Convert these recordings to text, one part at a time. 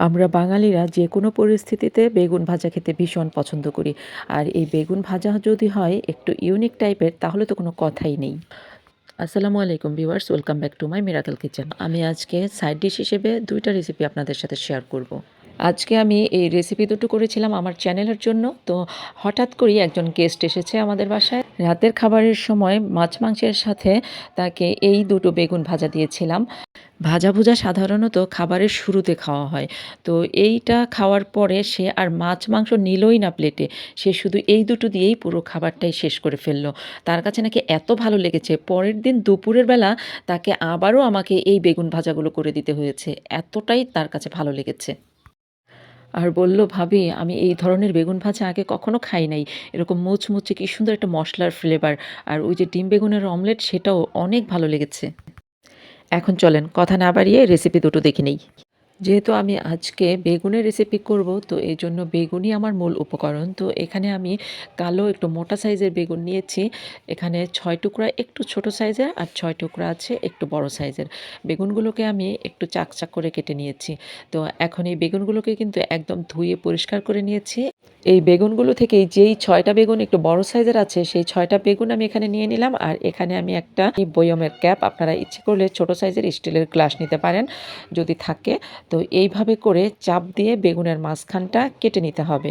আমরা বাঙালিরা যে কোনো পরিস্থিতিতে বেগুন ভাজা খেতে ভীষণ পছন্দ করি। আর এই বেগুন ভাজা যদি হয় একটু ইউনিক টাইপের তাহলে তো কোনো কথাই নেই। আসসালামু আলাইকুম viewers welcome back to my miracle kitchen আমি আজকে সাইড ডিশ হিসেবে দুইটা রেসিপি আপনাদের সাথে শেয়ার করব। আজকে আমি এই রেসিপি দুটো করেছিলাম আমার চ্যানেলের জন্য। তো হঠাৎ করেই একজন গেস্ট এসেছে আমাদের বাসায়। রাতের খাবারের সময় মাছ মাংসের সাথে তাকে এই দুটো বেগুন ভাজা দিয়েছিলাম। ভাজা ভুজা সাধারণত খাবারের শুরুতে খাওয়া হয়। তো এইটা খাওয়ার পরে সে আর মাছ মাংস নিলই না প্লেটে সে শুধু এই দুটো দিয়েই পুরো খাবারটাই শেষ করে ফেলল। তার কাছে নাকি এত ভালো লেগেছে, পরের দিন দুপুরের বেলা তাকে আবারও আমাকে এই বেগুন ভাজাগুলো করে দিতে হয়েছে। এতটাই তার কাছে ভালো লেগেছে। আর বলল, ভাবি, আমি এই ধরনের বেগুন ভাজা আগে কখনো খাই নাই। এরকম মুচমুচে কি সুন্দর একটা মশলার ফ্লেভার আর ওই যে ডিম বেগুনের অমলেট সেটাও অনেক ভালো লেগেছে। এখন চলেন, কথা না বাড়িয়ে রেসিপি দুটো দেখে নেই। যেহেতু আমি আজকে বেগুনের রেসিপি করব, তো এই জন্য বেগুনই আমার মূল উপকরণ। তো এখানে আমি কালো একটু মোটা সাইজের বেগুন নিয়েছি। এখানে ছয় টুকরা একটু ছোট সাইজের আর ছয় টুকরা আছে একটু বড় সাইজের। বেগুনগুলোকে আমি একটু চাকচাক করে কেটে নিয়েছি। তো এখন এই বেগুনগুলোকে কিন্তু একদম ধুয়ে পরিষ্কার করে নিয়েছি। এই বেগুনগুলো থেকেই যেই ছয়টা বেগুন একটু বড় সাইজের আছে, সেই ছয়টা বেগুন আমি এখানে নিয়ে নিলাম। আর এখানে আমি একটা বয়মের ক্যাপ, আপনারা ইচ্ছে করলে ছোট সাইজের স্টিলের গ্লাস নিতে পারেন। যদি থাকে তো এইভাবে করে চাপ দিয়ে বেগুনের মাঝখানটা কেটে নিতে হবে।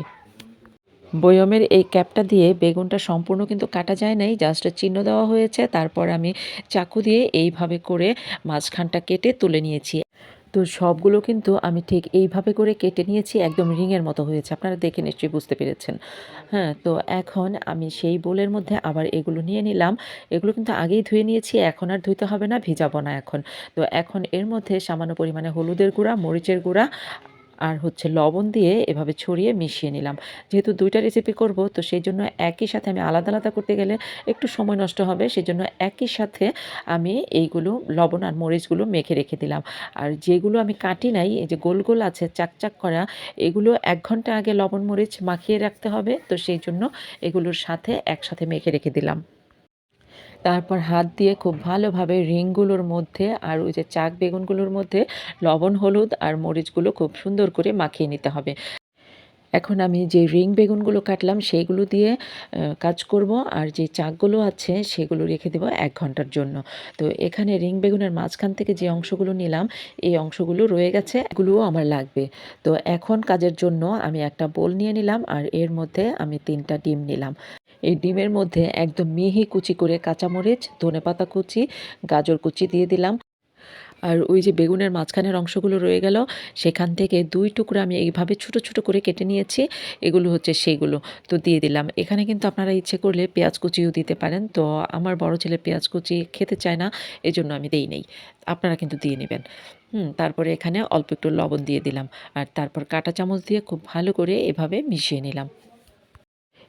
বয়মের এই ক্যাপটা দিয়ে বেগুনটা সম্পূর্ণ কিন্তু কাটা যায় নাই, জাস্ট চিহ্ন দেওয়া হয়েছে। তারপর আমি চাকু দিয়ে এইভাবে করে মাঝখানটা কেটে তুলে নিয়েছি। তো সবগুলো কিন্তু আমি ঠিক এইভাবে করে কেটে নিয়েছি, একদম রিংয়ের মতো হয়েছে। আপনারা দেখে নিশ্চয়ই বুঝতে পেরেছেন। হ্যাঁ তো এখন আমি সেই বোলের মধ্যে আবার এগুলো নিয়ে নিলাম। এগুলো কিন্তু আগেই ধুয়ে নিয়েছি, এখন আর ধুইতে হবে না, ভিজাবো না এখন। তো এখন এর মধ্যে সামান্য পরিমাণে হলুদের গুঁড়া, মরিচের গুঁড়া আর হচ্ছে লবণ দিয়ে এভাবে ছড়িয়ে মিশিয়ে নিলাম। যেহেতু দুইটা রেসিপি করব, তো সেই জন্য একই সাথে আমি আলাদা আলাদা করতে গেলে একটু সময় নষ্ট হবে সেই জন্য একই সাথে আমি এইগুলো লবণ আর মরিচগুলো মেখে রেখে দিলাম। আর যেগুলো আমি কাটি নাই, এই যে গোল গোল আছে চাকচাক করা, এগুলো এক ঘণ্টা আগে লবণ মরিচ মাখিয়ে রাখতে হবে, তো সেই জন্য এগুলোর সাথে একসাথে মেখে রেখে দিলাম। তারপর হাত দিয়ে খুব ভালোভাবে রিংগুলোর মধ্যে আর ওই যে চাক বেগুনগুলোর মধ্যে লবণ, হলুদ আর মরিচগুলো খুব সুন্দর করে মাখিয়ে নিতে হবে। এখন আমি যে রিং বেগুনগুলো কাটলাম সেইগুলো দিয়ে কাজ করব আর যে চাকগুলো আছে সেগুলো রেখে দেবো এক ঘণ্টার জন্য। তো এখানে রিং বেগুনের মাঝখান থেকে যে অংশগুলো নিলাম, এই অংশগুলো রয়ে গেছে, এগুলোও আমার লাগবে। তো এখন কাজের জন্য আমি একটা বোল নিয়ে নিলাম আর এর মধ্যে আমি তিনটা ডিম নিলাম। এই ডিমের মধ্যে একদম মিহি কুচি করে কাঁচামরিচ ধনেপাতা কুচি, গাজর কুচি দিয়ে দিলাম। আর ওই যে বেগুনের মাঝখানের অংশগুলো রয়ে গেল, সেখান থেকে দুই টুকরো আমি এইভাবে ছোট ছোট করে কেটে নিয়েছি, এগুলো হচ্ছে সেইগুলো তো দিয়ে দিলাম। এখানে কিন্তু আপনারা ইচ্ছে করলে পেঁয়াজ কুচিও দিতে পারেন। তো আমার বড় ছেলে পেঁয়াজ কুচি খেতে চায় না, এজন্য আমি দেই নেই। আপনারা কিন্তু দিয়ে নেবেন। হুম, তারপরে এখানে অল্প একটু লবণ দিয়ে দিলাম। আর তারপর কাঁটা চামচ দিয়ে খুব ভালো করে এভাবে মিশিয়ে নিলাম।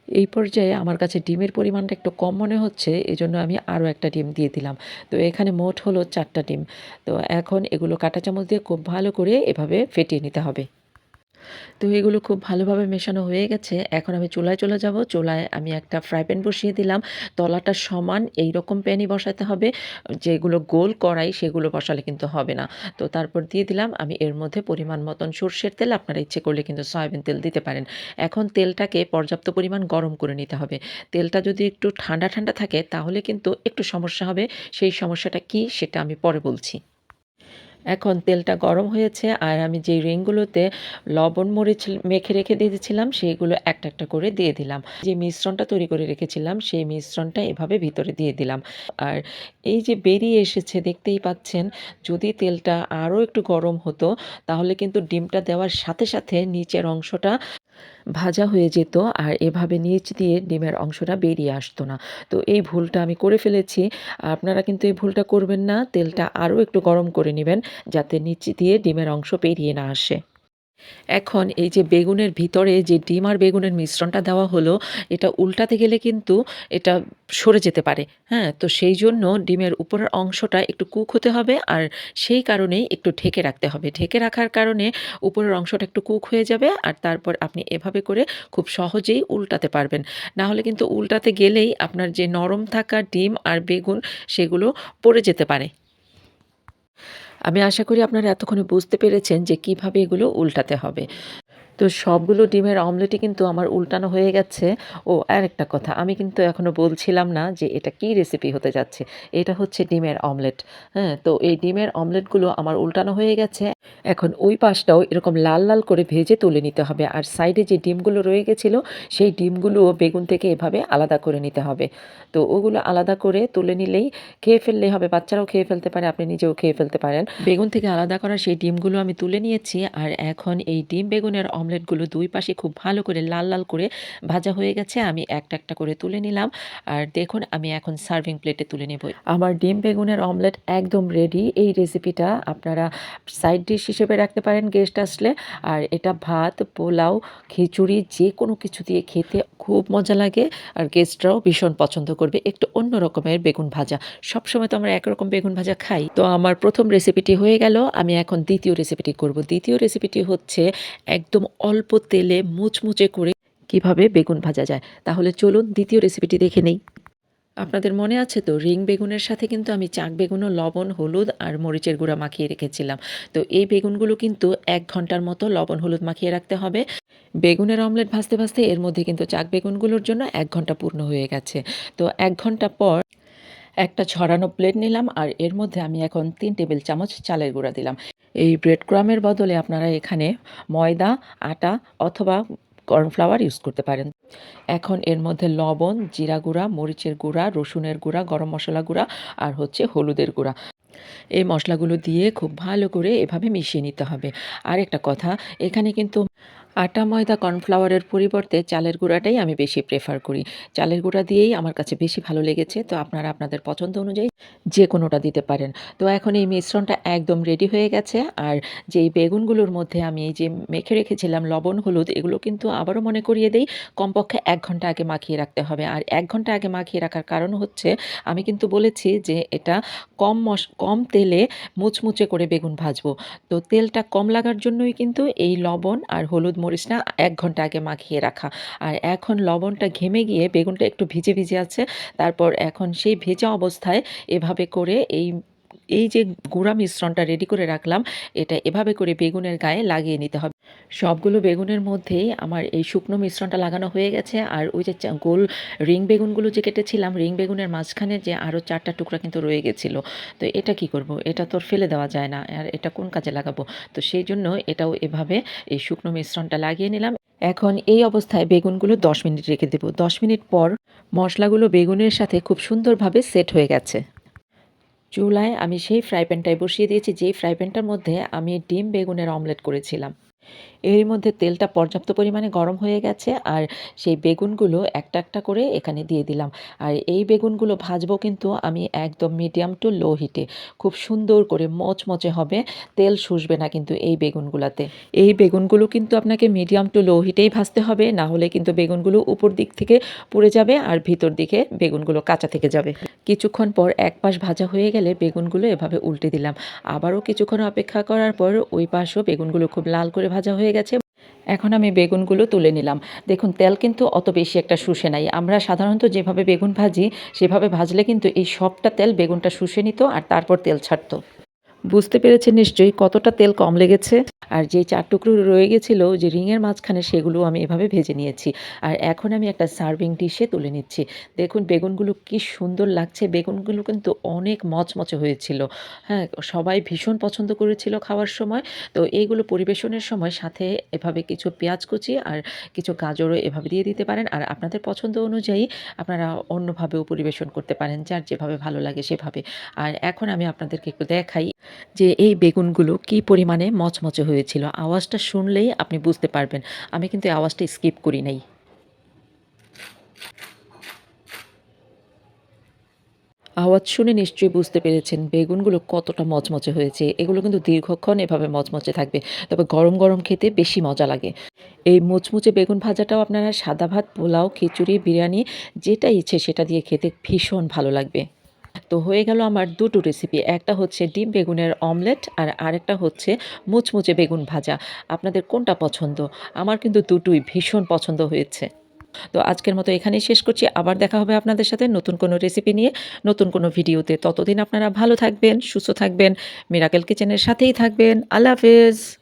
এই পর্যায়ে আমার কাছে ডিমের পরিমাণটা একটু কম মনে হচ্ছে, এজন্য আমি আরও একটা ডিম দিয়ে দিলাম। তো এখানে মোট হলো চারটা ডিম। তো এখন এগুলো কাঁটা চামচ দিয়ে খুব ভালো করে এভাবে ফেটিয়ে নিতে হবে। তো এগুলো খুব ভালোভাবে মেশানো হয়ে গেছে। এখন আমি চুলায় চলে যাব। চুলায় আমি একটা ফ্রাই প্যান বসিয়ে দিলাম। তলাটা সমান এই রকম প্যানই বসাতে হবে। যেগুলো গোল কড়াই সেগুলো বসালে কিন্তু হবে না। তো তারপর দিয়ে দিলাম। আমি এর মধ্যে পরিমাণ মতন সর্ষের তেল। আপনারা ইচ্ছে করলে কিন্তু সয়াবিন তেল দিতে পারেন। এখন তেলটাকে পর্যাপ্ত পরিমাণ গরম করে নিতে হবে। তেলটা যদি একটু ঠান্ডা ঠান্ডা থাকে তাহলে কিন্তু একটু সমস্যা হবে। সেই সমস্যাটা কি সেটা আমি পরে বলছি। এখন তেলটা গরম হয়েছে আর আমি যে রিংগুলোতে লবণ, মরিচ মেখে রেখে দিয়েছিলাম, সেইগুলো একটা একটা করে দিয়ে দিলাম। যে মিশ্রণটা তৈরি করে রেখেছিলাম, সেই মিশ্রণটা এভাবে ভিতরে দিয়ে দিলাম। আর এই যে বেরিয়ে এসেছে, দেখতেই পাচ্ছেন, যদি তেলটা আরও একটু গরম হতো, তাহলে কিন্তু ডিমটা দেওয়ার সাথে সাথে নিচের অংশটা ভাজা হয়ে যেত আর এভাবে নিচ দিয়ে ডিমের অংশটা বেরিয়ে আসতো না। তো এই ভুলটা আমি করে ফেলেছি। আপনারা কিন্তু এই ভুলটা করবেন না। তেলটা আরও একটু গরম করে নেবেন যাতে নিচ দিয়ে ডিমের অংশ বেরিয়ে না আসে। এখন এই যে বেগুনের ভিতরে যে ডিম আর বেগুনের মিশ্রণটা দেওয়া হলো, এটা উল্টাতে গেলে কিন্তু এটা সরে যেতে পারে। হ্যাঁ তো সেই জন্য ডিমের উপরের অংশটা একটু কুক হতে হবে আর সেই কারণেই একটু ঢেকে রাখতে হবে। ঢেকে রাখার কারণে উপরের অংশটা একটু কুক হয়ে যাবে আর তারপর আপনি এভাবে করে খুব সহজেই উল্টাতে পারবেন। না হলে কিন্তু উল্টাতে গেলেই আপনার যে নরম থাকা ডিম আর বেগুন সেগুলো পড়ে যেতে পারে। আমি আশা করি আপনারা এতক্ষণে বুঝতে পেরেছেন যে কীভাবে এগুলো উল্টাতে হবে। তো সবগুলো ডিমের অমলেটই কিন্তু আমার উল্টানো হয়ে গেছে। ও আর একটা কথা, আমি কিন্তু এখনও বলছিলাম না যে এটা কি রেসিপি হতে যাচ্ছে। এটা হচ্ছে ডিমের অমলেট। হ্যাঁ তো এই ডিমের অমলেটগুলো আমার উল্টানো হয়ে গেছে। এখন ওই পাশটাও এরকম লাল লাল করে ভেজে তুলে নিতে হবে। আর সাইডে যে ডিমগুলো রয়ে গেছিল, সেই ডিমগুলোও বেগুন থেকে এভাবে আলাদা করে নিতে হবে। তো ওগুলো আলাদা করে তুলে নিলেই খেয়ে ফেললেই হবে। বাচ্চারাও খেয়ে ফেলতে পারে, আপনি নিজেও খেয়ে ফেলতে পারেন। বেগুন থেকে আলাদা করা সেই ডিমগুলো আমি তুলে নিয়েছি। আর এখন এই ডিম বেগুনের অমলেটগুলো দুই পাশে খুব ভালো করে লাল লাল করে ভাজা হয়ে গেছে। আমি একটা একটা করে তুলে নিলাম। আর দেখুন, আমি এখন সার্ভিং প্লেটে তুলে নেব। আমার ডিম বেগুনের অমলেট একদম রেডি এই রেসিপিটা আপনারা সাইড ডিশ হিসেবে রাখতে পারেন গেস্ট আসলে। আর এটা ভাত, পোলাও, খিচুড়ি, যে কোনো কিছু দিয়ে খেতে খুব মজা লাগে। আর গেস্টরাও ভীষণ পছন্দ করবে। একটু অন্য রকমের বেগুন ভাজা। সবসময় তো আমরা একরকম বেগুন ভাজা খাই। তো আমার প্রথম রেসিপিটি হয়ে গেল। আমি এখন দ্বিতীয় রেসিপিটি করব। দ্বিতীয় রেসিপিটি হচ্ছে একদম অল্প তেলে মুচমুচে করে কীভাবে বেগুন ভাজা যায়। তাহলে চলুন দ্বিতীয় রেসিপিটি দেখে নেই। আপনাদের মনে আছে তো, রিং বেগুনের সাথে কিন্তু আমি চাক বেগুনও, লবণ, হলুদ আর মরিচের গুঁড়া মাখিয়ে রেখেছিলাম। তো এই বেগুনগুলো কিন্তু এক ঘণ্টার মতো লবণ, হলুদ মাখিয়ে রাখতে হবে। বেগুনের অমলেট ভাজতে ভাজতে এর মধ্যে কিন্তু চাক বেগুনগুলোর জন্য এক ঘণ্টা পূর্ণ হয়ে গেছে। তো এক ঘণ্টা পর একটা ছড়ানো প্লেট নিলাম আর এর মধ্যে আমি এখন তিন টেবিল চামচ চালের গুঁড়া দিলাম। এই ব্রেড ক্রামের বদলে আপনারা এখানে ময়দা, আটা অথবা কর্নফ্লাওয়ার ইউজ করতে পারেন। এখন এর মধ্যে লবণ, জিরা গুঁড়া, মরিচের গুঁড়া, রসুনের গুঁড়া, গরম মশলা গুঁড়া আর হচ্ছে হলুদের গুঁড়া। এই মশলাগুলো দিয়ে খুব ভালো করে এভাবে মিশিয়ে নিতে হবে। আর একটা কথা, এখানে কিন্তু আটা, ময়দা, কর্নফ্লাওয়ারের পরিবর্তে চালের গুঁড়াটাই আমি বেশি প্রেফার করি। চালের গুঁড়া দিয়েই আমার কাছে বেশি ভালো লেগেছে, তো আপনারা আপনাদের পছন্দ অনুযায়ী যে কোনোটা দিতে পারেন। তো এখন এই মিশ্রণটা একদম রেডি হয়ে গেছে, আর যেই বেগুনগুলোর মধ্যে আমি এই যে মেখে রেখেছিলাম লবণ, হলুদ, এগুলো কিন্তু আবারও মনে করিয়ে দেই, কমপক্ষে এক ঘণ্টা আগে মাখিয়ে রাখতে হবে। আর এক ঘণ্টা আগে মাখিয়ে রাখার কারণ হচ্ছে, আমি কিন্তু বলেছি যে এটা কম মশ, কম তেলে মুচমুচে করে বেগুন ভাজবো। তো তেলটা কম লাগার জন্যই কিন্তু এই লবণ আর হলুদ মরিচটা এক ঘণ্টা আগে মাখিয়ে রাখা। আর এখন লবণটা ঘেমে গিয়ে বেগুনটা একটু ভিজে ভিজে আছে। তারপর এখন সেই ভেজা অবস্থায় এভাবে করে এই এই যে গুঁড়া মিশ্রণটা রেডি করে রাখলাম, এটা এভাবে করে বেগুনের গায়ে লাগিয়ে নিতে হবে। সবগুলো বেগুনের মধ্যেই আমার এই শুকনো মিশ্রণটা লাগানো হয়ে গেছে। আর ওই যে গোল রিং বেগুনগুলো যে কেটেছিলাম, রিং বেগুনের মাঝখানে যে আরও চারটা টুকরা কিন্তু রয়ে গেছিল। তো এটা কি করব? এটা তো ফেলে দেওয়া যায় না। আর এটা কোন কাজে লাগাবো? তো সেই জন্য এটাও এভাবে এই শুকনো মিশ্রণটা লাগিয়ে নিলাম। এখন এই অবস্থায় বেগুনগুলো দশ মিনিট রেখে দেবো। দশ মিনিট পর মশলাগুলো বেগুনের সাথে খুব সুন্দরভাবে সেট হয়ে গেছে। চুলায় আমি সেই ফ্রাই প্যানটায় বসিয়ে দিয়েছি। যেই ফ্রাই প্যানটার মধ্যে আমি ডিম বেগুনের অমলেট করেছিলাম। এর মধ্যে তেলটা পর্যাপ্ত পরিমাণে গরম হয়ে গেছে আর সেই বেগুনগুলো একটা একটা করে এখানে দিয়ে দিলাম। আর এই বেগুনগুলো ভাজবো কিন্তু আমি একদম মিডিয়াম টু লো হিটে খুব সুন্দর করে মচমচে হবে, তেল শুষবে না কিন্তু এই বেগুনগুলোতে। এই বেগুনগুলো কিন্তু আপনাকে মিডিয়াম টু লো হিটেই ভাজতে হবে, না হলে কিন্তু বেগুনগুলো উপর দিক থেকে পুড়ে যাবে আর ভিতর দিকে বেগুনগুলো কাঁচা থেকে যাবে। কিছুক্ষণ পর এক পাশ ভাজা হয়ে গেলে বেগুনগুলো এভাবে উল্টে দিলাম। আবারও কিছুক্ষণ অপেক্ষা করার পর ওই পাশও বেগুনগুলো খুব লাল করে ভাজা হয়ে গেছে। এখন আমি বেগুনগুলো তুলে নিলাম। দেখুন, তেল কিন্তু অত বেশি একটা শুষে নাই। আমরা সাধারণত যেভাবে বেগুন ভাজি, সেভাবে ভাজলে কিন্তু এই সবটা তেল বেগুনটা শুষে নিত আর তারপর তেল ছাড়তো। বুঝতে পেরেছেন নিশ্চয়ই কতটা তেল কম লেগেছে। আর যে চার টুকরো রয়ে গেছিল, যে রিংয়ের মাঝখানে সেগুলো আমি এভাবে ভেজে নিয়েছি। আর এখন আমি একটা সার্ভিং ডিশে তুলে নিচ্ছি। দেখুন, বেগুনগুলো কি সুন্দর লাগছে। বেগুনগুলো কিন্তু অনেক মচমচে হয়েছিল। হ্যাঁ সবাই ভীষণ পছন্দ করেছিল খাওয়ার সময়। তো এইগুলো পরিবেশনের সময় সাথে এভাবে কিছু পেঁয়াজ কুচি আর কিছু গাজরও এভাবে দিয়ে দিতে পারেন। আর আপনাদের পছন্দ অনুযায়ী আপনারা অন্যভাবেও পরিবেশন করতে পারেন। যার যেভাবে ভালো লাগে সেভাবে। আর এখন আমি আপনাদেরকে একটু দেখাই। যে এই বেগুনগুলো কি পরিমাণে মচমচে হয়েছিল? আওয়াজটা শুনলেই আপনি বুঝতে পারবেন। আমি কিন্তু আওয়াজটা স্কিপ করি নাই। আওয়াজ শুনে নিশ্চয়ই বুঝতে পেরেছেন বেগুনগুলো কতটা মচমচে হয়েছে। এগুলো কিন্তু দীর্ঘক্ষণ এভাবে মচমচে থাকবে। তবে গরম গরম খেতে বেশি মজা লাগে। এই মুচমুচে বেগুন ভাজাটাও আপনারা সাদা ভাত, পোলাও, খিচুড়ি, বিরিয়ানি, যেটা ইচ্ছে সেটা দিয়ে খেতে ভীষণ ভালো লাগবে। তো হয়ে গেল আমার দুটো রেসিপি একটা হচ্ছে ডিম বেগুনের অমলেট আর আরেকটা হচ্ছে মুচমুচে বেগুন ভাজা। আপনাদের কোনটা পছন্দ? আমার কিন্তু দুটোই ভীষণ পছন্দ হয়েছে। তো আজকের মতো এখানেই শেষ করছি। আবার দেখা হবে আপনাদের সাথে নতুন কোনো রেসিপি নিয়ে, নতুন কোনো ভিডিওতে। ততদিন আপনারা ভালো থাকবেন, সুস্থ থাকবেন মিরাকেল কিচেনের সাথেই থাকবেন। আল্লাহ হাফেজ।